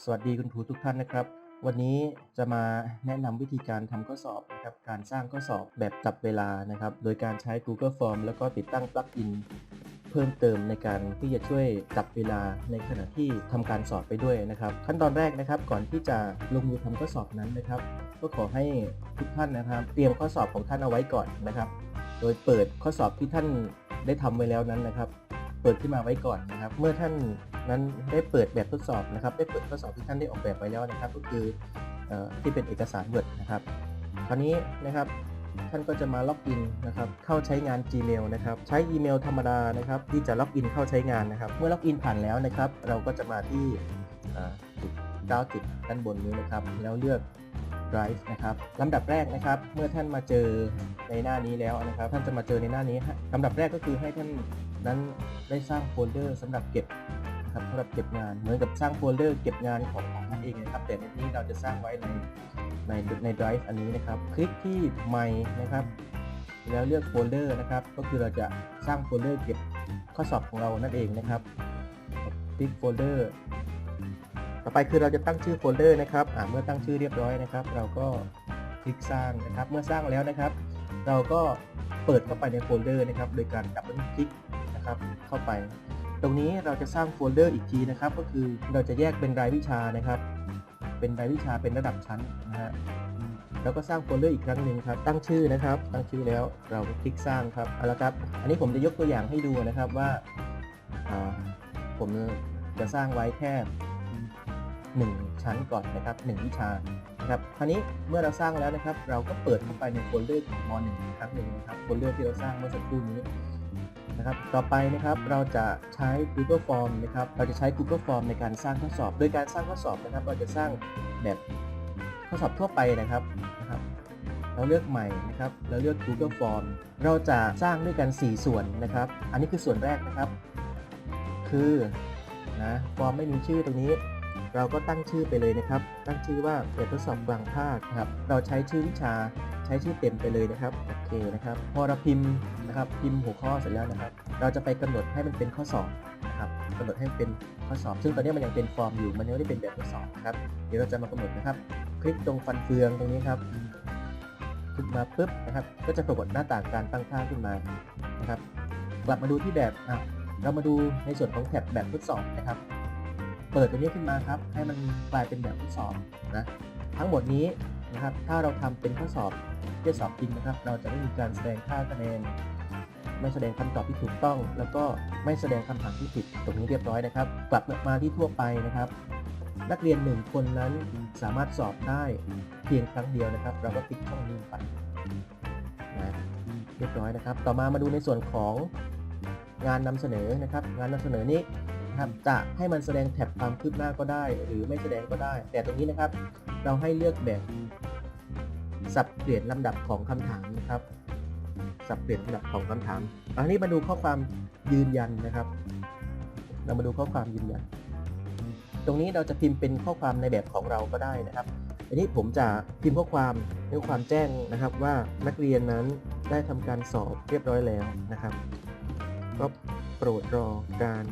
สวัสดีคุณครูทุกท่านนะครับ วันนี้จะมาแนะนำวิธีการทำข้อสอบนะครับการสร้างข้อสอบแบบจับเวลานะครับ โดยการใช้ Google Form แล้วก็ติดตั้งปลั๊กอินเพิ่มเติมในการที่จะช่วยจับเวลาในขณะที่ทำการสอบไปด้วยนะครับ ขั้นตอนแรกนะครับก่อนที่จะลงมือทำข้อสอบนั้นนะครับ ก็ขอให้ทุกท่านนะครับ เตรียมข้อสอบของท่านเอาไว้ก่อนนะครับ โดยเปิดข้อสอบที่ท่านได้ทำไว้แล้วนั้นนะครับ เปิดขึ้นมาไว้ก่อนนะครับ เมื่อท่าน นั้นได้เปิดแบบทดสอบนะครับ ได้เปิดข้อสอบที่ท่านได้ออกแบบไว้แล้วนะครับ ก็คืออที่เป็นเอกสาร Word นะครับ คราวนี้นะครับท่านก็จะมาล็อกอินนะครับ เข้าใช้งาน Gmail นะครับ ใช้อีเมลธรรมดานะครับ ที่จะล็อกอินเข้าใช้งานนะครับ เมื่อล็อกอินผ่านแล้วนะครับ เราก็จะมาที่จุดดาวจุดด้านบนนี้นะครับ แล้วเลือก Drive นะครับลำดับแรกนะครับ เมื่อท่านมาเจอในหน้านี้แล้วนะครับ ท่านจะมาเจอในหน้านี้ลำดับแรกก็คือให้ท่านนั้นได้สร้างโฟลเดอร์สำหรับเก็บ นะครับสำหรับเก็บงานเหมือนกับสร้างโฟลเดอร์เก็บงานของของท่านเองนะครับ แต่ในนี้เราจะสร้างไว้ในในใน Drive อันนี้นะครับ คลิกที่ My นะครับ แล้วเลือกโฟลเดอร์นะครับ ก็คือเราจะสร้างโฟลเดอร์เก็บข้อสอบของเรานั่นเองนะครับคลิกโฟลเดอร์ต่อไปคือเราจะตั้งชื่อโฟลเดอร์นะครับเมื่อตั้งชื่อเรียบร้อยนะครับ เราก็คลิกสร้างนะครับ เมื่อสร้างแล้วนะครับ เราก็เปิดเข้าไปในโฟลเดอร์นะครับ โดยการดับเบิลคลิกนะครับเข้าไป ตรงนี้เราจะสร้างโฟลเดอร์อีกทีนะครับ ก็คือเราจะแยกเป็นรายวิชานะครับ เป็นรายวิชาเป็นระดับชั้นนะฮะแล้วก็สร้างโฟลเดอร์อีกครั้งหนึ่งครับ ตั้งชื่อนะครับ ตั้งชื่อแล้วเราก็คลิกสร้างครับเอาละครับ อันนี้ผมจะยกตัวอย่างให้ดูนะครับว่าผมจะสร้างไว้แค่ 1 ชั้นก่อนนะครับ 1 วิชานะครับคราวนี้เมื่อเราสร้างแล้วนะครับ เราก็เปิดเข้าไปในโฟลเดอร์ของม .1 อีกครั้งหนึ่งนะครับโฟลเดอร์ที่เราสร้างเมื่อสักครู่นี้ นะครับ ต่อไปนะครับเราจะใช้ Google Form นะครับ เราจะใช้ Google Form ในการสร้างข้อสอบ โดยการสร้างข้อสอบนะครับ เราจะสร้างแบบข้อสอบทั่วไปนะครับนะครับ เราเลือกใหม่นะครับ เราเลือก Google Form เราจะสร้างด้วยกัน 4 ส่วนนะครับ อันนี้คือส่วนแรกนะครับ คือนะฟอร์มไม่มีชื่อตรงนี้ เราก็ตั้งชื่อไปเลยนะครับ ตั้งชื่อว่าแบบทดสอบกลางภาคครับ เราใช้ชื่อวิชา ช้ชื่อเต็มไปเลยนะครับโอเคนะครับพอเราพิมพ์นะครับพิมพ์หัวข้อเสร็จแล้วนะครับ เราจะไปกำหนดให้มันเป็นข้อสอบนะครับกำหนดให้มันเป็นข้อสอบ ซึ่งตอนนี้มันยังเป็นฟอร์มอยู่มันยังไม่ได้เป็นแบบทดสอบนะครับเดี๋ยวเราจะมากำหนดนะครับ คลิกตรงฟันเฟืองตรงนี้ครับคลิกมาปุ๊บนะครับ ก็จะปรากฏหน้าต่างการตั้งค่าขึ้นมานะครับ กลับมาดูที่แบบอะเรามาดูในส่วนของแท็บแบบทดสอบนะครับ เปิดตัวนี้ขึ้นมาครับ ให้มันกลายเป็นแบบทดสอบนะทั้งหมดนี้ นะครับ ถ้าเราทำเป็นข้อสอบที่จะสอบจริงนะครับ เราจะไม่มีการแสดงค่าคะแนน ไม่แสดงคำตอบที่ถูกต้อง แล้วก็ไม่แสดงคำถามที่ผิดตรงนี้เรียบร้อยนะครับ กลับมาที่ทั่วไปนะครับ นักเรียนหนึ่งคนนั้นสามารถสอบได้เพียงครั้งเดียวนะครับ เราก็คลิกช่องนี้ไปนะเรียบร้อยนะครับ ต่อมามาดูในส่วนของงานนำเสนอนะครับ งานนำเสนอนี้นะครับจะให้มันแสดงแท็บความคืบหน้าก็ได้ หรือไม่แสดงก็ได้ แต่ตรงนี้นะครับ เราให้เลือกแบบ สับเปลี่ยนลำดับของคำถามนะครับ สับเปลี่ยนลำดับของคำถามอันนี้มาดูข้อความยืนยันนะครับ เรามาดูข้อความยืนยัน ตรงนี้เราจะพิมพ์เป็นข้อความในแบบของเราก็ได้นะครับอันนี้ผมจะพิมพ์ข้อความข้อความแจ้งนะครับว่านักเรียนนั้นได้ทำการสอบเรียบร้อยแล้วนะครับ ก็โปรดรอการ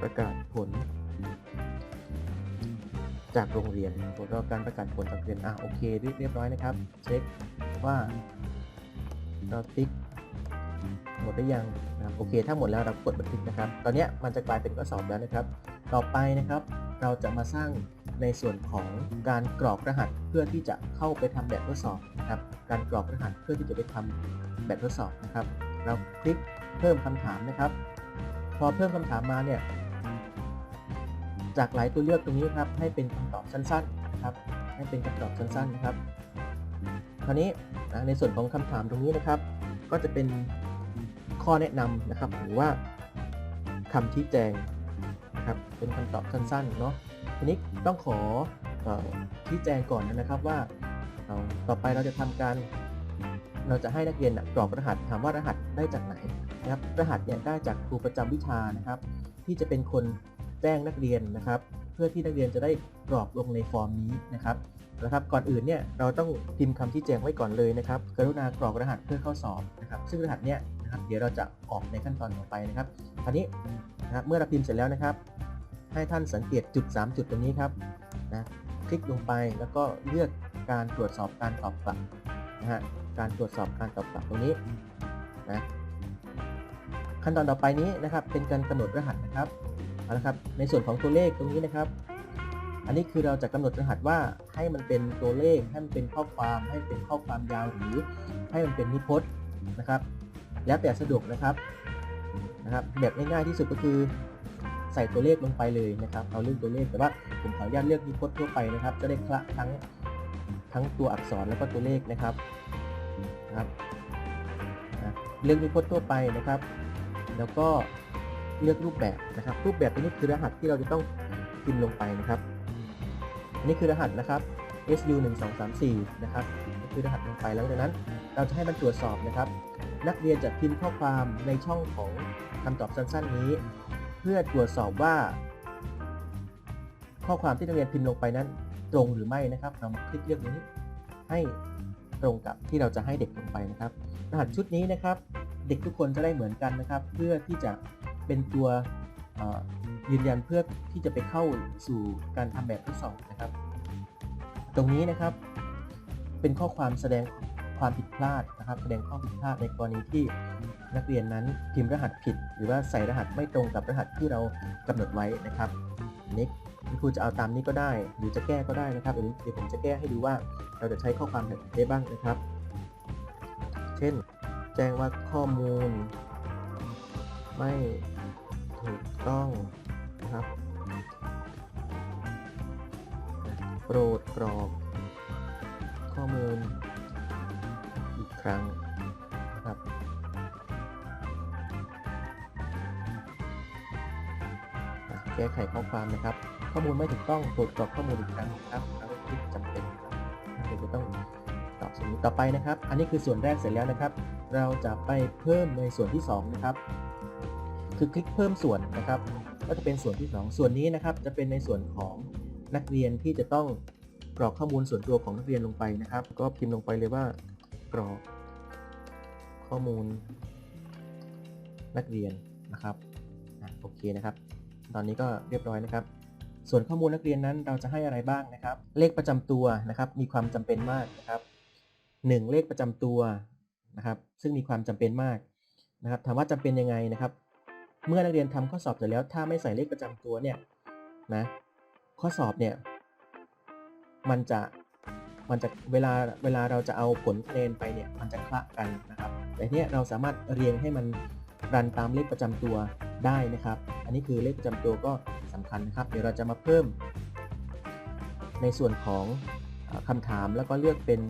ประกาศผล จากโรงเรียนโปรดรอการประกาศผลจากโรงเรียนอะโอเคเรียบร้อยนะครับ เช็คว่าเราติ๊กหมดหรือยังนะครับโอเค ถ้าหมดแล้วเรากดบันทึกนะครับ ตอนนี้มันจะกลายเป็นข้อสอบแล้วนะครับ ต่อไปนะครับ เราจะมาสร้างในส่วนของการกรอกรหัสเพื่อที่จะเข้าไปทำแบบทดสอบนะครับ การกรอกรหัสเพื่อที่จะไปทำแบบทดสอบนะครับ เราคลิกเพิ่มคำถามนะครับ พอเพิ่มคำถามมาเนี่ย จากหลายตัวเลือกตรงนี้ครับ ให้เป็นคำตอบสั้นๆนะครับ ให้เป็นคำตอบสั้นๆนะครับ คราวนี้นะในส่วนของคำถามตรงนี้นะครับ ก็จะเป็นข้อแนะนำนะครับ หรือว่าคำชี้แจงนะครับเป็นคำตอบสั้นๆเนาะทีนี้ต้องขอออชี้แจงก่อนนะครับว่าต่อไปเราจะทำการเราจะให้นักเรียนนะกรอกรหัสถามว่ารหัสได้จากไหนนะครับ รหัสเนี่ยได้จากครูประจำวิชานะครับ ที่จะเป็นคน จ้งนักเรียนนะครับ เพื่อที่นักเรียนจะได้กรอกลงในฟอร์มนี้นะครับนะครับก่อนอื่นเนี่ยเราต้องพิมพ์คำชี้แจ้งไว้ก่อนเลยนะครับ กรุณากรอกรหัสเพื่อเข้าสอบนะครับ ซึ่งรหัสเนี่ยนะครับเดี๋ยวเราจะออกในขั้นตอนต่อไปนะครับคราวนี้นะครับเมื่อเราพิมพ์เสร็จแล้วนะครับ ให้ท่านสังเกตจุด 3 จุดตรงนี้ครับนะคลิกลงไปแล้วก็เลือกการตรวจสอบการตอบกลับนะฮะการตรวจสอบการตอบกลับตรงนี้นะขั้นตอนต่อไปนี้นะครับเป็นการกำหนดรหัสนะครับ เอาละครับในส่วนของตัวเลขตรงนี้นะครับ อันนี้คือเราจะกำหนดรหัสว่าให้มันเป็นตัวเลขให้มันเป็นข้อความให้เป็นข้อความยาวหรือให้มันเป็นนิพจน์นะครับ แล้วแต่สะดวกนะครับนะครับ แบบง่ายๆที่สุดก็คือใส่ตัวเลขลงไปเลยนะครับเอาเรื่องตัวเลขแต่ว่าผมขออนุญาตเลือกนิพจน์ทั่วไปนะครับ จะได้คละทั้งทั้งตัวอักษรแล้วก็ตัวเลขนะครับนะครับเลือกนิพจน์ทั่วไปนะครับ แล้วก็ เลือกรูปแบบนะครับ รูปแบบนี้คือรหัสที่เราจะต้องพิมพ์ลงไปนะครับอันนี้คือรหัสนะครับ SU 1 2 3 4 นะครับคือรหัสลงไปแล้วดังนั้น เราจะให้มันตรวจสอบนะครับ นักเรียนจะพิมพ์ข้อความในช่องของคำตอบสั้น ๆ นี้ เพื่อตรวจสอบว่า ข้อความที่นักเรียนพิมพ์ลงไปนั้น ตรงหรือไม่นะครับ เรามาคลิกเลือกนี้ให้ตรงกับที่เราจะให้เด็กลงไปนะครับ รหัสชุดนี้นะครับ เด็กทุกคนจะได้เหมือนกันนะครับ เพื่อที่จะ เป็นตัวยืนยันเพื่อที่จะไปเข้าสู่การทำแบบทดสอบนะครับ ตรงนี้นะครับเป็นข้อความแสดงความผิดพลาดนะครับ แสดงข้อผิดพลาดในกรณีที่นักเรียนนั้นพิมพ์รหัสผิด หรือว่าใส่รหัสไม่ตรงกับรหัสที่เรากำหนดไว้นะครับนี่คุณครูจะเอาตามนี้ก็ได้ หรือจะแก้ก็ได้นะครับเดี๋ยวเดี๋ยวผมจะแก้ให้ดูว่าเราจะใช้ข้อความแบบไหนได้บ้างนะครับ เช่น แจ้งว่าข้อมูล ไม่ ถูกต้องนะครับ โปรดกรอก ข้อมูล อีกครั้งนะครับแก้ไขข้อความนะครับ ข้อมูลไม่ถูกต้องโปรดกรอกข้อมูลอีกครั้งนะครับแล้วก็คลิกจำเป็นนะครับเดี๋ยวจะต้องตอบสิ่งนี้ต่อไปนะครับ อันนี้คือส่วนแรกเสร็จแล้วนะครับ เราจะไปเพิ่มในส่วนที่สองนะครับ คือคลิกเพิ่มส่วนนะครับ ก็จะเป็นส่วนที่ 2 ส่วนนี้นะครับ จะเป็นในส่วนของนักเรียนที่จะต้องกรอกข้อมูลส่วนตัวของนักเรียนลงไปนะครับ ก็พิมพ์ลงไปเลยว่ากรอกข้อมูลนักเรียนนะครับโอเคนะครับ ตอนนี้ก็เรียบร้อยนะครับ ส่วนข้อมูลนักเรียนนั้นเราจะให้อะไรบ้างนะครับ เลขประจำตัวนะครับ มีความจำเป็นมากนะครับ 1 เลขประจำตัวนะครับ ซึ่งมีความจำเป็นมากนะครับ ถามว่าจำเป็นยังไงนะครับ เมื่อนักเรียนทำข้อสอบเสร็จแล้ว ถ้าไม่ใส่เลขประจำตัวเนี่ยนะข้อสอบเนี่ยมันจะมันจะเวลาเวลาเราจะเอาผลคะแนนไปเนี่ยมันจะคละกันนะครับ แต่เนี้ยเราสามารถเรียงให้มันรันตามเลขประจำตัวได้นะครับ อันนี้คือเลขประจำตัวก็สำคัญนะครับ เดี๋ยวเราจะมาเพิ่ม ในส่วนของเอ่อคำถามแล้วก็เลือกเป็น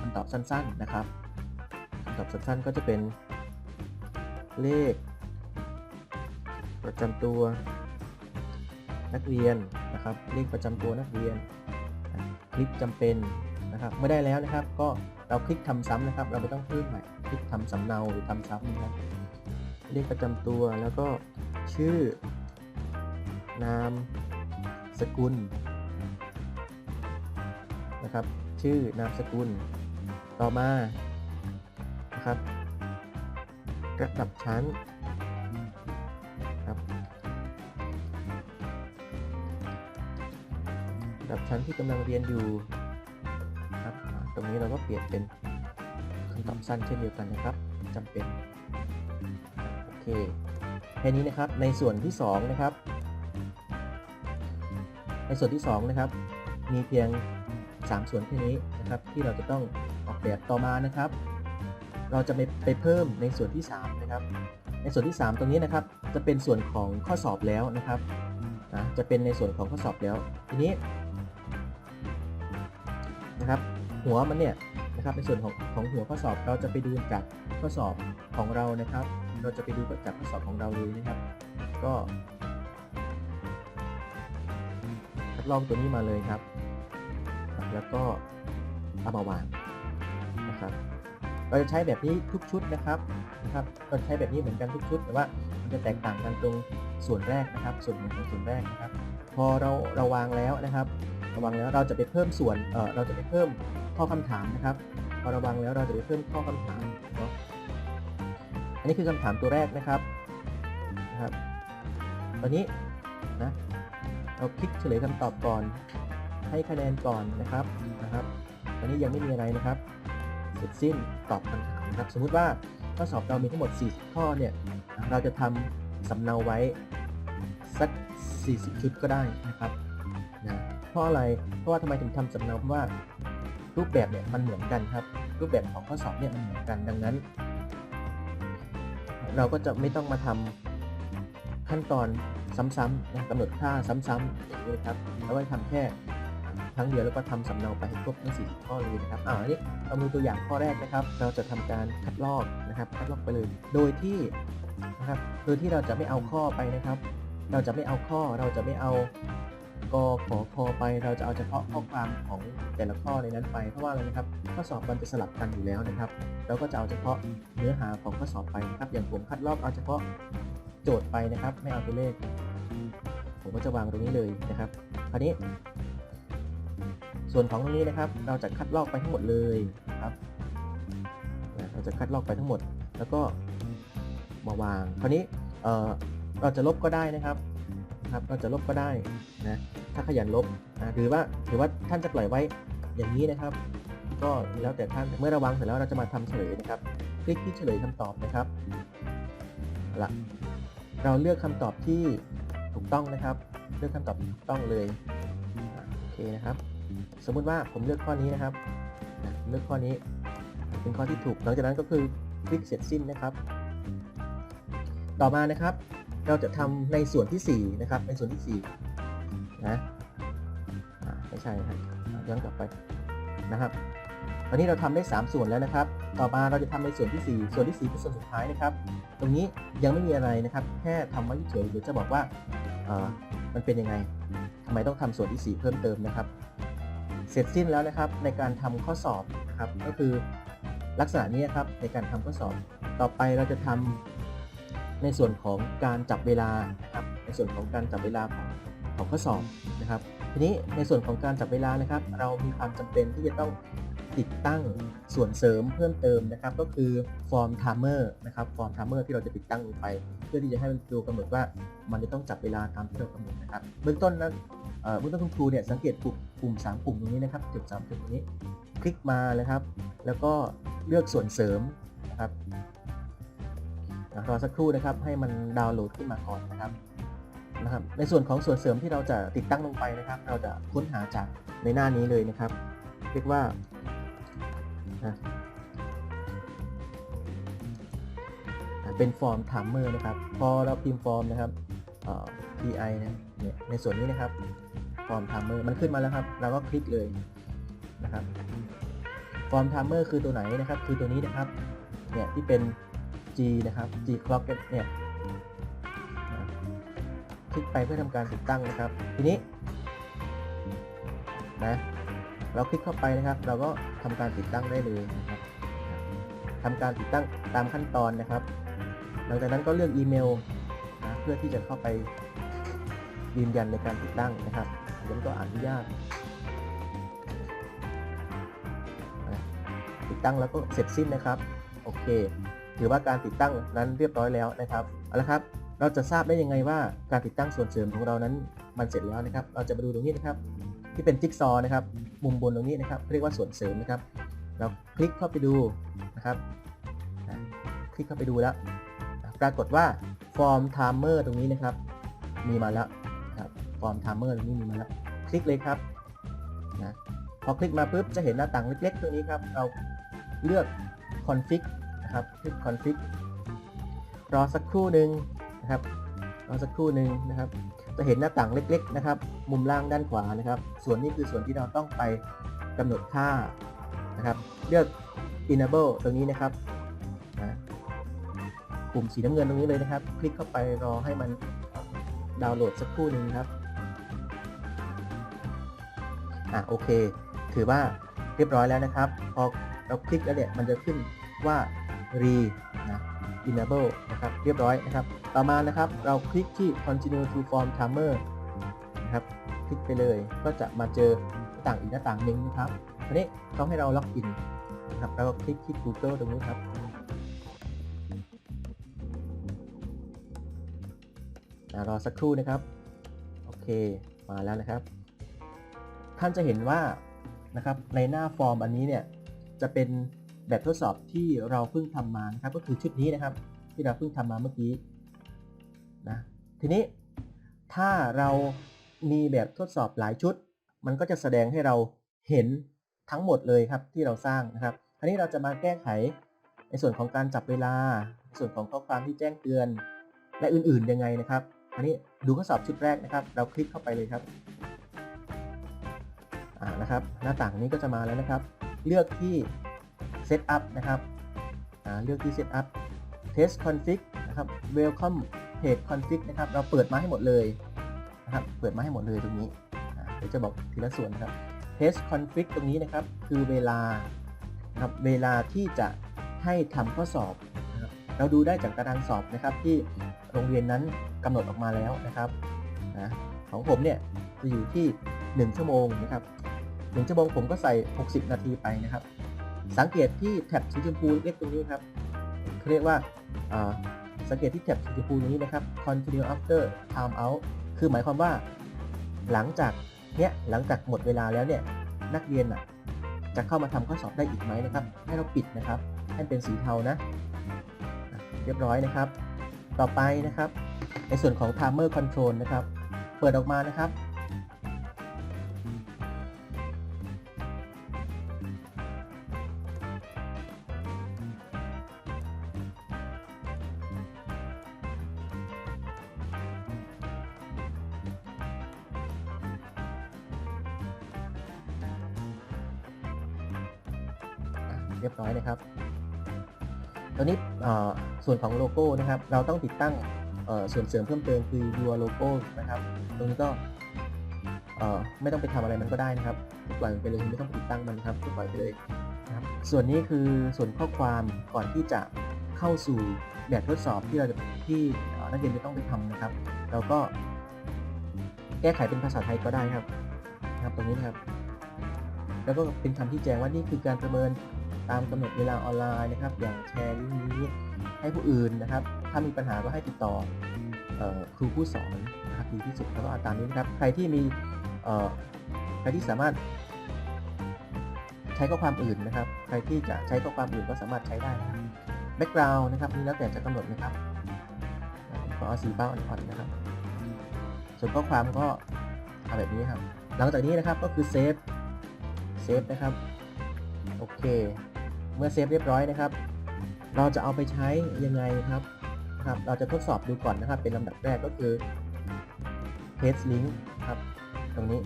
คำตอบสั้น ๆนะครับคำตอบสั้นๆก็จะเป็นเลข ประจำตัวนักเรียนนะครับ เลขประจำตัวนักเรียน คลิกจำเป็นนะครับ เมื่อได้แล้วนะครับ ก็เราคลิกทำซ้ำนะครับ เราไม่ต้องเพิ่มใหม่ คลิกทำสำเนาหรือทำซ้ำนะครับ เลขประจำตัวแล้วก็ชื่อ นาม สกุลนะครับ ชื่อนามสกุล ต่อมานะครับระดับชั้น ระดับชั้นที่กำลังเรียนอยู่ครับตรงนี้เราก็เปลี่ยนเป็นคำตอบสั้นเช่นเดียวกันนะครับจำเป็นโอเคแค่นี้นะครับในส่วนที่2นะครับ ในส่วนที่2นะครับ มีเพียง 3 ส่วนแค่นี้นะครับ ที่เราจะต้องออกแบบต่อมานะครับ เราจะไปไปเพิ่มในส่วนที่ 3 นะครับ ในส่วนที่ 3 ตรงนี้นะครับ จะเป็นส่วนของข้อสอบแล้วนะครับนะจะเป็นในส่วนของข้อสอบแล้ว ทีนี้ หัวมันเนี่ยนะครับในส่วนของของหัวข้อสอบเราจะไปดูจากข้อสอบของเรานะครับ เราจะไปดูจากข้อสอบของเราเลยนะครับ ก็ทดลองตัวนี้มาเลยครับ แล้วก็เอามาวางนะครับ เราจะใช้แบบนี้ทุกชุดนะครับนะครับเราใช้แบบนี้เหมือนกันทุกชุด แต่ว่ามันจะแตกต่างกันตรงส่วนแรกนะครับ ส่วนของส่วนแรกนะครับ พอเราเราวางแล้วนะครับราวางแล้วเราจะไปเพิ่มส่วนเออเราจะไปเพิ่ม ข้อคำถามนะครับพอราวางแล้วเราจะไปเพิ่มข้อคำถามเนาะอันนี้คือคำถามตัวแรกนะครับนะครับ ตอนนี้นะเราคลิกเฉลยคำตอบก่อน ให้คะแนนก่อนนะครับนะครับ ตอนนี้ยังไม่มีอะไรนะครับ เสร็จสิ้นตอบคำถามนะครับ สมมุติว่าข้อสอบเรามีทั้งหมด 40 ข้อเนี่ยเราจะทำสำเนาไว้สัก 40 ชุดก็ได้นะครับนะเพราะอะไรเพราะว่าทำไมถึงทำสำเนาเพราะว่า รูปแบบเนี่ยมันเหมือนกันครับ รูปแบบของข้อสอบเนี่ยมันเหมือนกันดังนั้น เราก็จะไม่ต้องมาทำขั้นตอนซ้ำๆนะกำหนดค่าซ้ำๆอย่างนี้ครับแล้วก็ทำแค่ครั้งเดียวแล้วก็ทำสำเนาไปให้ครบทั้ง40ข้อเลยนะครับอ่าอันนี้เราดูตัวอย่างข้อแรกนะครับ เราจะทำการคัดลอกนะครับคัดลอกไปเลย โดยที่นะครับโดยที่เราจะไม่เอาข้อไปนะครับ เราจะไม่เอาข้อเราจะไม่เอา ก็ขอคอไปเราจะเอาเฉพาะข้อความของแต่ละข้อในนั้นไปเพราะว่าอะไรนะครับข้อสอบมันจะสลับกันอยู่แล้วนะครับ เราก็จะเอาเฉพาะเนื้อหาของข้อสอบไปนะครับ อย่างผมคัดลอกเอาเฉพาะโจทย์ไปนะครับ ไม่เอาตัวเลข ผมก็จะวางตรงนี้เลยนะครับคราวนี้ ส่วนของตรงนี้นะครับ เราจะคัดลอกไปทั้งหมดเลยนะครับเราจะคัดลอกไปทั้งหมด แล้วก็มาวางคราวนี้เเราจะลบก็ได้นะครับนะครับเราจะลบก็ได้ นะถ้าขยันลบหรือว่าหรือว่าท่านจะปล่อยไว้อย่างนี้นะครับ ก็แล้วแต่ท่านเมื่อระวังเสร็จแล้วเราจะมาทำเฉลยนะครับ คลิกที่เฉลยคำตอบนะครับละเราเลือกคำตอบที่ถูกต้องนะครับ เลือกคำตอบถูกต้องเลยโอเคนะครับ สมมุติว่าผมเลือกข้อนี้นะครับเลือกข้อนี้เป็นข้อที่ถูกหลังจากนั้นก็คือคลิกเสร็จสิ้นนะครับ ต่อมานะครับ เราจะทำในส่วนที่ 4 นะครับในส่วนที่ 4 นะไม่ใช่ครับย้อนกลับไปนะครับตอนนี้เราทำได้ 3 ส่วนแล้วนะครับ ต่อมาเราจะทำในส่วนที่ 4 ส่วนที่4คือส่วนสุดท้ายนะครับ ตรงนี้ยังไม่มีอะไรนะครับ แค่ทำไว้เฉยๆเดี๋ยวจะบอกว่ามันเป็นยังไงทำไมต้องทำส่วนที่ 4 เพิ่มเติมนะครับ เสร็จสิ้นแล้วนะครับในการทำข้อสอบนะครับ ก็คือลักษณะนี้ครับในการทำข้อสอบ ต่อไปเราจะทำในส่วนของการจับเวลานะครับ ในส่วนของการจับเวลาของ ของข้อสอบนะครับ ทีนี้ในส่วนของการจับเวลานะครับ เรามีความจำเป็นที่จะต้องติดตั้งส่วนเสริมเพิ่มเติมนะครับ ก็คือฟอร์มไทม์เมอร์นะครับฟอร์มไทม์เมอร์ที่เราจะติดตั้งลงไป เพื่อที่จะให้มันดูกำหนดว่ามันจะต้องจับเวลาตามที่เรากำหนดนะครับเบื้องต้นนะเบื้องต้นคุณครูเนี่ยสังเกตปุ่มปุ่มสามปุ่มตรงนี้นะครับจุดสามจุดตรงนี้ คลิกมาเลยครับ แล้วก็เลือกส่วนเสริมนะครับรอสักครู่นะครับให้มันดาวน์โหลดขึ้นมาก่อนนะครับ นะครับ ในส่วนของส่วนเสริมที่เราจะติดตั้งลงไปนะครับ เราจะค้นหาจากในหน้านี้เลยนะครับ เรียกว่าเป็นฟอร์ม timer นะครับ พอเราพิมพ์ฟอร์มนะครับ pi นะเนี่ยในส่วนนี้นะครับฟอร์ม timer มันขึ้นมาแล้วครับ เราก็คลิกเลยนะครับฟอร์ม timer คือตัวไหนนะครับ คือตัวนี้นะครับ เนี่ยที่เป็น G นะครับ G clock เนี่ย คลิกไปเพื่อทำการติดตั้งนะครับ ทีนี้นะเราคลิกเข้าไปนะครับ เราก็ทำการติดตั้งได้เลยนะครับทำการติดตั้งตามขั้นตอนนะครับ หลังจากนั้นก็เลือกอีเมลนะเพื่อที่จะเข้าไปยืนยันในการติดตั้งนะครับผมก็อนุญาตนติดตั้งแล้วก็เสร็จสิ้นนะครับ โอเค ถือว่าการติดตั้งนั้นเรียบร้อยแล้วนะครับ เอาละครับ เราจะทราบได้ยังไงว่าการติดตั้งส่วนเสริมของเรานั้นมันเสร็จแล้วนะครับ เราจะมาดูตรงนี้นะครับ ที่เป็นจิ๊กซอว์นะครับ มุมบนตรงนี้นะครับเรียกว่าส่วนเสริมนะครับ เราคลิกเข้าไปดูนะครับคลิกเข้าไปดูแล้ว ปรากฏว่าฟอร์มไทม์เมอร์ตรงนี้นะครับ มีมาแล้วครับฟอร์มไทม์เมอร์ตรงนี้มีมาแล้ว คลิกเลยครับนะพอคลิกมาปุ๊บจะเห็นหน้าต่างเล็กๆ ตรงนี้ครับ เราเลือก config นะครับคลิก config รอสักครู่หนึ่ง นะครับรอสักครู่หนึ่งนะครับ จะเห็นหน้าต่างเล็กๆนะครับ มุมล่างด้านขวานะครับ ส่วนนี้คือส่วนที่เราต้องไปกำหนดค่านะครับ เลือก enable ตรงนี้นะครับนะปุ่มสีน้ำเงินตรงนี้เลยนะครับ คลิกเข้าไปรอให้มันดาวน์โหลดสักครู่หนึ่งครับอะโอเค ถือว่าเรียบร้อยแล้วนะครับ พอเราคลิกแล้วเนี่ยมันจะขึ้นว่า re นะ enable นะครับเรียบร้อยนะครับ ต่อมานะครับเราคลิกที่ continue to form timer นะครับคลิกไปเลยก็จะมาเจอหน้าต่างอีกหน้าต่างหนึ่งนะครับทีนี้เขาให้เราล็อกอินนะครับเราก็คลิกที่ Google ตรงนี้ครับรอสักครู่นะครับ โอเค มาแล้วนะครับ ท่านจะเห็นว่านะครับในหน้าฟอร์มอันนี้เนี่ยจะเป็น แบบทดสอบที่เราเพิ่งทำมานะครับก็คือชุดนี้นะครับ ที่เราเพิ่งทำมาเมื่อกี้นะทีนี้ถ้าเรามีแบบทดสอบหลายชุด มันก็จะแสดงให้เราเห็นทั้งหมดเลยครับที่เราสร้างนะครับทีนี้เราจะมาแก้ไขในส่วนของการจับเวลา ส่วนของข้อความที่แจ้งเตือน และอื่นๆยังไงนะครับอันนี้ดูข้อสอบชุดแรกนะครับ เราคลิกเข้าไปเลยครับอ่านะครับ หน้าต่างนี้ก็จะมาแล้วนะครับ เลือกที่ Setup นะครับเลือกที่ Setup Test Config นะครับ Welcome Page Config นะครับ เราเปิดมาให้หมดเลยนะครับ เปิดมาให้หมดเลยตรงนี้เดี๋ยวจะบอกทีละส่วนนะครับ Test Config ตรงนี้นะครับ คือเวลานะครับ เวลาที่จะให้ทำข้อสอบนะครับ เราดูได้จากตารางสอบนะครับที่โรงเรียนนั้นกำหนดออกมาแล้วนะครับนะของผมเนี่ยจะอยู่ที่ 1 ชั่วโมงนะครับ1ชั่วโมงผมก็ใส่ 60 นาทีไปนะครับ สังเกตที่แท็บสีชมพูเล็กตรงนี้ครับเขาเรียกว่าสังเกตที่แท็บสีชมพูตรงนี้นะครับ continue after time out คือหมายความว่า หลังจากเนี้ยหลังจากหมดเวลาแล้วเนี่ยนักเรียนอะจะเข้ามาทำข้อสอบได้อีกไหมนะครับ ให้เราปิดนะครับ ให้เป็นสีเทานะ เรียบร้อยนะครับ ต่อไปนะครับ ในส่วนของ timer control นะครับ เปิดออกมานะครับ ส่วนของโลโก้นะครับ เราต้องติดตั้งส่วนเสริมเพิ่มเติมคือ your logo นะครับ ตรงนี้ก็ไม่ต้องไปทำอะไรมันก็ได้นะครับ ปล่อยมันไปเลยไม่ต้องไปติดตั้งมันครับปล่อยไปเลยนะครับส่วนนี้คือส่วนข้อความก่อนที่จะเข้าสู่แบบทดสอบที่เราจะที่นักเรียนจะต้องไปทำนะครับ เราก็แก้ไขเป็นภาษาไทยก็ได้ครับนะครับ ตรงนี้นะครับ แล้วก็เป็นคำที่แจ้งว่านี่คือการประเมินตามกำหนดเวลาออนไลน์นะครับ อย่างแชร์นี้ ให้ผู้อื่นนะครับ ถ้ามีปัญหาก็ให้ติดต่ออครูผู้สอนนะครับดีที่สุดแล้วก็อาตามนี้นะครับ ใครที่มีใครที่สามารถใช้ข้อความอื่นนะครับ ใครที่จะใช้ข้อความอื่นก็สามารถใช้ได้นะครับแบ็กกราวน์นะครับนี่แล้วแต่จะกำหนดนะครับขอเอาสีฟ้าอ่อนๆนะครับ ส่วนข้อความก็เอาแบบนี้ครับ หลังจากนี้นะครับก็คือเซฟเซฟนะครับ โอเค เมื่อเซฟเรียบร้อยนะครับ เราจะเอาไปใช้ยังไงครับครับ เราจะทดสอบดูก่อนนะครับ เป็นลำดับแรกก็คือ test link ครับ ตรงนี้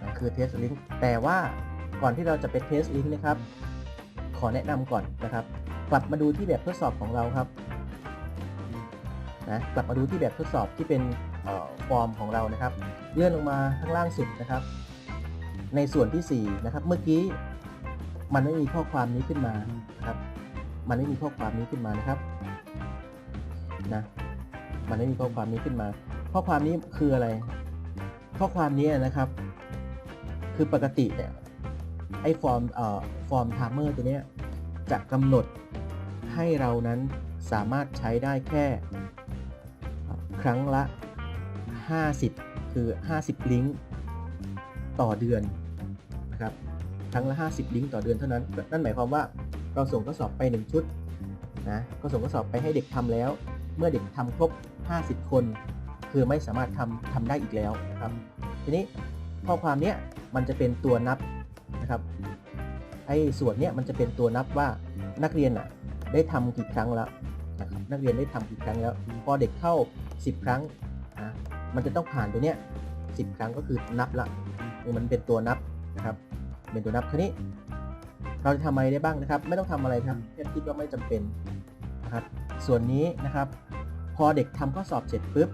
นะคือ test link แต่ว่าก่อนที่เราจะไป test link นะครับ ขอแนะนำก่อนนะครับ กลับมาดูที่แบบทดสอบของเราครับนะกลับมาดูที่แบบทดสอบที่เป็นฟอร์มของเรานะครับ เลื่อนลงมาข้างล่างสุดนะครับ ในส่วนที่ 4 นะครับ เมื่อกี้มันไม่มีข้อความนี้ขึ้นมาครับ มันไม่มีข้อความนี้ขึ้นมานะครับนะมันไม่มีข้อความนี้ขึ้นมา ข้อความนี้คืออะไร ข้อความนี้นะครับ คือปกติเนี่ยไอ้ฟอร์มเอ่อฟอร์มไทม์เมอร์ตัวเนี้ยจะกำหนดให้เรานั้นสามารถใช้ได้แค่ ครั้งละ 50 คือ 50 ลิงก์ต่อเดือนนะครับ ครั้งละ 50 ลิงก์ต่อเดือนเท่านั้น นั่นหมายความว่า เราส่งข้อสอบไป 1 ชุดนะก็ส่งข้อสอบไปให้เด็กทำแล้ว เมื่อเด็กทำครบ 50 คน คือไม่สามารถทำทำได้อีกแล้วนะครับ ทีนี้ข้อความเนี้ยมันจะเป็นตัวนับนะครับไอ้ส่วนเนี้ยมันจะเป็นตัวนับว่านักเรียนอะได้ทำกี่ครั้งแล้วนะครับนักเรียนได้ทำกี่ครั้งแล้ว พอเด็กเข้า 10 ครั้งนะมันจะต้องผ่านตัวเนี้ย10 ครั้งก็คือนับละมันเป็นตัวนับนะครับเป็นตัวนับคราวนี้ เราจะทำอะไรได้บ้างนะครับ ไม่ต้องทำอะไรครับแค่คิดว่าไม่จำเป็นนะครับ ส่วนนี้นะครับ พอเด็กทำข้อสอบเสร็จปุ๊บ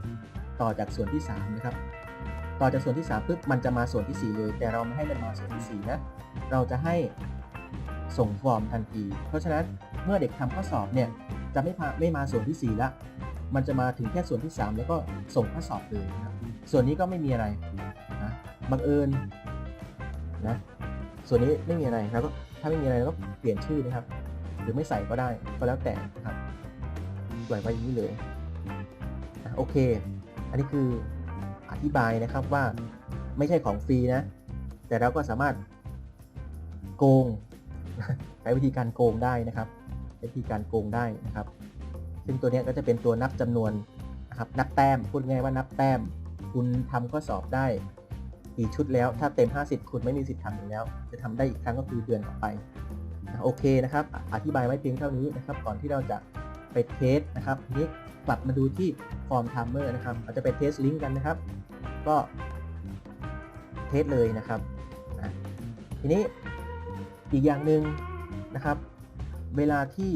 ต่อจากส่วนที่ 3 นะครับ ต่อจากส่วนที่3ปุ๊บมันจะมาส่วนที่ 4 เลย แต่เราไม่ให้มันมาส่วนที่ 4 นะ เราจะให้ส่งฟอร์มทันที เพราะฉะนั้นเมื่อเด็กทำข้อสอบเนี่ยจะไม่พาไม่มาส่วนที่ 4 ละ มันจะมาถึงแค่ส่วนที่ 3 แล้วก็ส่งข้อสอบเลยนะครับ ส่วนนี้ก็ไม่มีอะไรนะบังเอิญนะ ส่วนนี้ไม่มีอะไรแล้วก็ ถ้าไม่มีอะไรก็เปลี่ยนชื่อนะครับ หรือไม่ใส่ก็ได้ก็แล้วแต่นะครับปล่อยไว้อย่างนี้เลยโอเค อันนี้คืออธิบายนะครับว่าไม่ใช่ของฟรีนะ แต่เราก็สามารถโกงใช้วิธีการโกงได้นะครับวิธีการโกงได้นะครับ ซึ่งตัวนี้ก็จะเป็นตัวนับจำนวนนะครับนับแต้มพูดง่ายว่านับแต้ม คุณทำข้อสอบได้ กี่ชุดแล้ว ถ้าเต็ม 50 คุณไม่มีสิทธิ์ทำอีกแล้ว จะทำได้อีกครั้งก็คือเดือนต่อไปนะโอเคนะครับ อธิบายไว้เพียงเท่านี้นะครับ ก่อนที่เราจะไปเทสนะครับทีนี้กลับมาดูที่ฟอร์มไทม์เมอร์นะครับเราจะไปเทสลิงก์กันนะครับ ก็เทสเลยนะครับนะทีนี้อีกอย่างหนึ่งนะครับ เวลาที่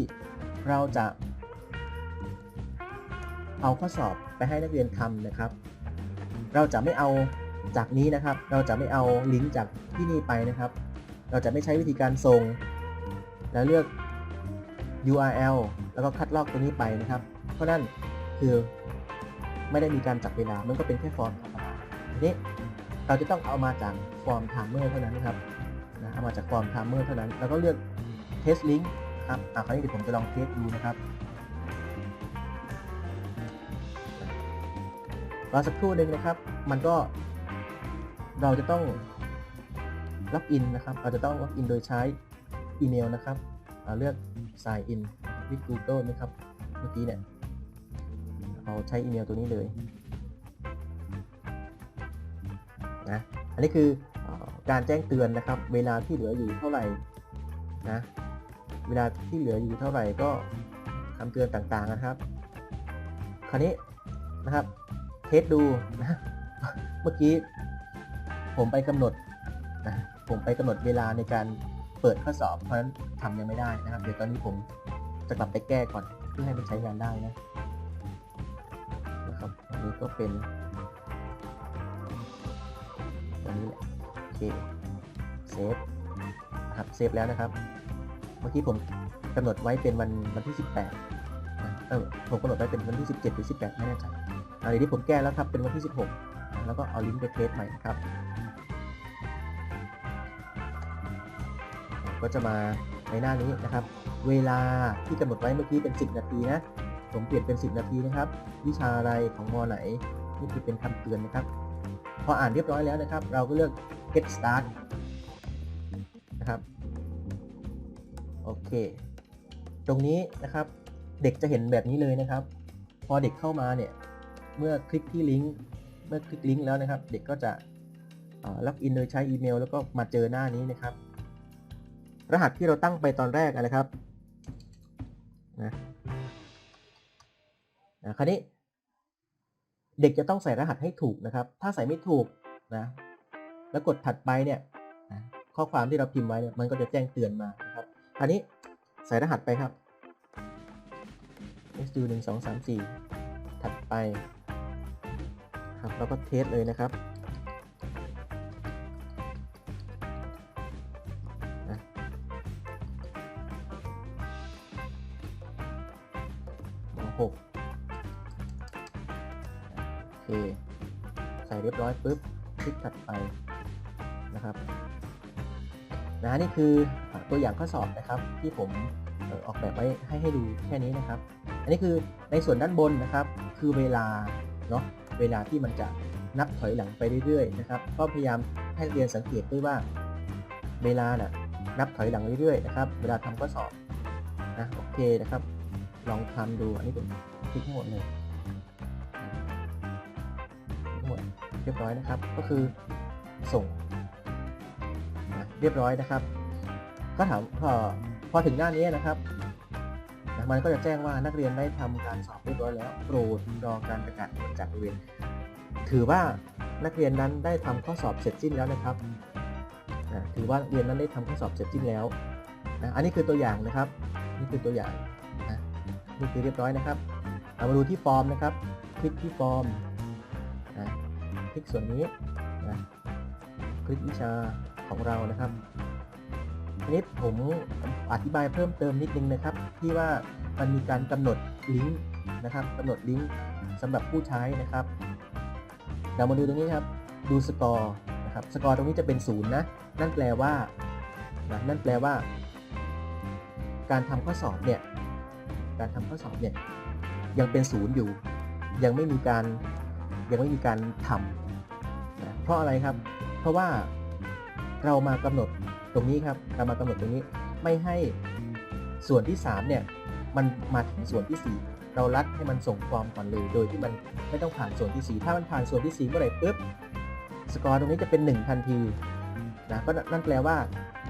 เราจะ เอาข้อสอบไปให้นักเรียนทำนะครับ เราจะไม่เอา จากนี้นะครับ เราจะไม่เอาลิงก์จากที่นี่ไปนะครับ เราจะไม่ใช้วิธีการส่ง แล้วเลือก URL แล้วก็คัดลอกตัวนี้ไปนะครับ เพราะนั่นคือไม่ได้มีการจับเวลา มันก็เป็นแค่ฟอร์มธรรมดาทีนี้เราจะต้องเอามาจากฟอร์มไทม์เมอร์เท่านั้นนะครับนะเอามาจากฟอร์มไทม์เมอร์เท่านั้น แล้วก็เลือกเทสลิงก์ครับอะคราวนี้เดี๋ยวผมจะลองเทสดูนะครับ รอสักครู่หนึ่งนะครับ มันก็ เราจะต้องล็อกอินนะครับ เราจะต้องล็อกอินโดยใช้อีเมลนะครับเลือก sign in with Google นะครับ เมื่อกี้เนี่ยเราใช้อีเมลตัวนี้เลยนะอันนี้คือเออการแจ้งเตือนนะครับ เวลาที่เหลืออยู่เท่าไหร่นะเวลาที่เหลืออยู่เท่าไหร่ก็คำเตือนต่างๆนะครับ คราวนี้นะครับ เทสดูนะ เมื่อกี้ ผมไปกำหนดนะผมไปกำหนดเวลาในการเปิดข้อสอบ เพราะฉะนั้นทำยังไม่ได้นะครับ เดี๋ยวตอนนี้ผมจะกลับไปแก้ก่อนเพื่อให้มันใช้งานได้นะนะครับอันนี้ก็เป็นตัวนี้แหละโอเคเซฟนะครับเซฟแล้วนะครับ เมื่อกี้ผมกำหนดไว้เป็นวันวันที่ 18เออผมกำหนดไว้เป็นวันที่ 17 หรือ 18 ไม่แน่ใจอันนี้ผมแก้แล้วครับ เป็นวันที่ 16 แล้วก็เอาลิงก์ไปเทสใหม่นะครับ ก็จะมาในหน้านี้นะครับ เวลาที่กำหนดไว้เมื่อกี้เป็น 10 นาทีนะ ผมเปลี่ยนเป็น 10 นาทีนะครับ วิชาอะไรของมอไหน นี่คือเป็นคำเตือนนะครับ พออ่านเรียบร้อยแล้วนะครับ เราก็เลือก get start นะครับ โอเค ตรงนี้นะครับ เด็กจะเห็นแบบนี้เลยนะครับ พอเด็กเข้ามาเนี่ย เมื่อคลิกที่ลิงก์ เมื่อคลิกลิงก์แล้วนะครับ เด็กก็จะล็อกอินโดยใช้อีเมล แล้วก็มาเจอหน้านี้นะครับ รหัสที่เราตั้งไปตอนแรกอะนะครับนะนะคราวนี้เด็กจะต้องใส่รหัสให้ถูกนะครับ ถ้าใส่ไม่ถูกนะ แล้วกดถัดไปเนี่ยนะข้อความที่เราพิมพ์ไว้เนี่ยมันก็จะแจ้งเตือนมานะครับคราวนี้ใส่รหัสไปครับ x 1 2 3 4ถัดไปครับแล้วก็เทสเลยนะครับ หกโอเค ใส่เรียบร้อยปุ๊บคลิกถัดไปนะครับนะนี่คือตัวอย่างข้อสอบนะครับ ที่ผมออกแบบไว้ให้ให้ดูแค่นี้นะครับ อันนี้คือในส่วนด้านบนนะครับ คือเวลาเนาะเวลาที่มันจะนับถอยหลังไปเรื่อยๆนะครับ ก็พยายามให้เรียนสังเกตด้วยว่า เวลาน่ะนับถอยหลังเรื่อยๆนะครับ เวลาทำข้อสอบนะโอเคนะครับ ลองทำดูอันนี้ผมคลิกทั้งหมดเลยทั้งหมดเรียบร้อยนะครับ ก็คือส่งนะเรียบร้อยนะครับ ก็ถามพอพอถึงหน้านี้นะครับนะมันก็จะแจ้งว่านักเรียนได้ทำการสอบเรียบร้อยแล้วโปรดรอการประกาศผลจากโรงเรียน ถือว่านักเรียนนั้นได้ทำข้อสอบเสร็จสิ้นแล้วนะครับนะถือว่านักเรียนนั้นได้ทำข้อสอบเสร็จสิ้นแล้วนะอันนี้คือตัวอย่างนะครับ นี่คือตัวอย่างนะ นี่คือเรียบร้อยนะครับเอามาดูที่ฟอร์มนะครับ คลิกที่ฟอร์มนะคลิกส่วนนี้นะคลิกวิชาของเรานะครับทีนี้ผมอธิบายเพิ่มเติมนิดนึงนะครับ ที่ว่ามันมีการกำหนดลิงก์นะครับกำหนดลิงก์สำหรับผู้ใช้นะครับ เรามาดูตรงนี้ครับ ดูสกอร์นะครับสกอร์ตรงนี้จะเป็นศูนย์นะนั่นแปลว่านะนั่นแปลว่า การทำข้อสอบเนี่ย การทำข้อสอบเนี่ยยังเป็นศูนย์อยู่ ยังไม่มีการยังไม่มีการทำนะเพราะอะไรครับ เพราะว่าเรามากำหนดตรงนี้ครับเรามากำหนดตรงนี้ไม่ให้ส่วนที่3เนี่ยมันมาถึงส่วนที่ 4 เรารัดให้มันส่งฟอร์มก่อนเลยโดยที่มันไม่ต้องผ่านส่วนที่ 4 ถ้ามันผ่านส่วนที่4เมื่อไหร่ปุ๊บสกอร์ตรงนี้จะเป็น 1 ทันทีนะก็นั่นแปลว่า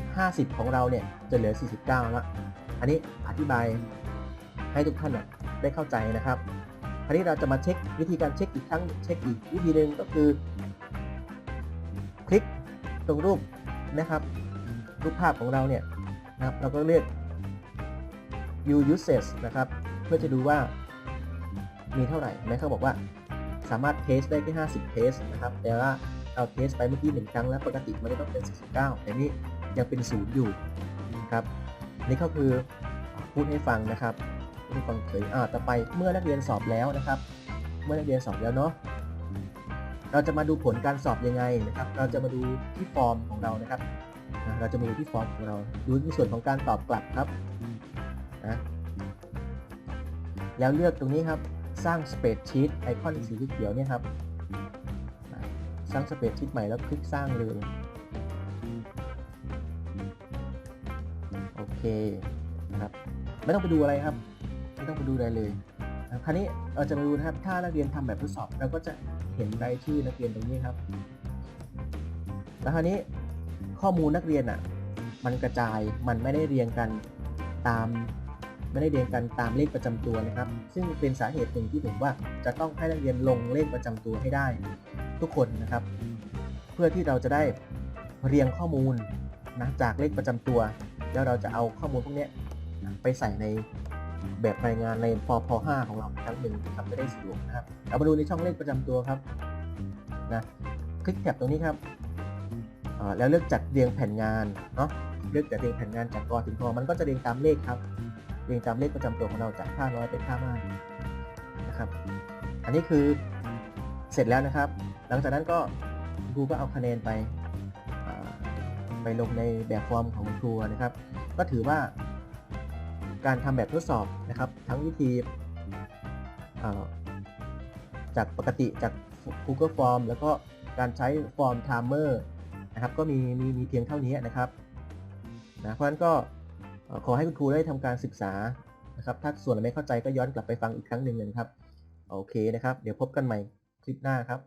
50 ของเราเนี่ยจะเหลือ 49 แล้ว อันนี้อธิบาย ให้ทุกท่านเนี่ยได้เข้าใจนะครับคราวนี้เราจะมาเช็ควิธีการเช็คอีกครั้งเช็คอีกวิธีหนึ่งก็คือ คลิกตรงรูปนะครับ รูปภาพของเราเนี่ยนะครับ เราก็เลือก view usage นะครับ เพื่อจะดูว่ามีเท่าไหร่ไหมเขาบอกว่าสามารถเทสได้แค่ 50 เทสนะครับ แต่ว่าเราเทสไปเมื่อกี้หนึ่งครั้งแล้วปกติมันจะต้องเป็น 49 แต่นี่ยังเป็นศูนย์อยู่นะครับนี่ก็คือพูดให้ฟังนะครับ พูดให้ฟังเฉยอ่าต่อไปเมื่อนักเรียนสอบแล้วนะครับ เมื่อนักเรียนสอบแล้วเนาะเราจะมาดูผลการสอบยังไงนะครับ เราจะมาดูที่ฟอร์มของเรานะครับเราจะมาดูที่ฟอร์มของเราดูในส่วนของการตอบกลับครับนะแล้วเลือกตรงนี้ครับสร้างสเปซชีตไอคอนสีเขียวเนี่ยครับสร้างสเปซชีตใหม่แล้วคลิกสร้างเลยโอเคนะครับไม่ต้องไปดูอะไรครับ ไม่ต้องไปดูอะไรเลยนะคราวนี้เราจะมาดูนะครับ ถ้านักเรียนทำแบบทดสอบเราก็จะเห็นรายชื่อนักเรียนตรงนี้ครับ แล้วคราวนี้ข้อมูลนักเรียนอะ มันกระจาย มันไม่ได้เรียงกันตาม ไม่ได้เรียงกันตามเลขประจำตัวนะครับ ซึ่งเป็นสาเหตุหนึ่งที่ผมว่าจะต้องให้นักเรียนลงเลขประจำตัวให้ได้ ทุกคนนะครับ เพื่อที่เราจะได้เรียงข้อมูลนะจากเลขประจำตัว แล้วเราจะเอาข้อมูลพวกนี้ไปใส่ใน แบบรายงานในพพ5ของเราครั้งหนึ่งนะครับจะได้สะดวกนะครับเรามาดูในช่องเลขประจำตัวครับนะคลิกแท็บตรงนี้ครับแล้วเลือกจัดเรียงแผ่นงานเนาะเลือกจัดเรียงแผ่นงานจากกอถึงกอมันก็จะเรียงตามเลขครับ เรียงตามเลขประจำตัวของเราจากค่าน้อยไปค่ามากนะครับ อันนี้คือเสร็จแล้วนะครับ หลังจากนั้นก็ครูก็เอาคะแนนไปไปลงในแบบฟอร์มของครูนะครับ ก็ถือว่า การทำแบบทดสอบนะครับ ทั้งวิธีจากปกติจาก Google Form แล้วก็การใช้ Form Timer นะครับ ก็มีมีมีเพียงเท่านี้นะครับนะเพราะฉะนั้นก็ขอให้คุณครูได้ทำการศึกษานะครับ ถ้าส่วนไหนไม่เข้าใจก็ย้อนกลับไปฟังอีกครั้งหนึ่งนะครับ โอเคนะครับ เดี๋ยวพบกันใหม่คลิปหน้าครับ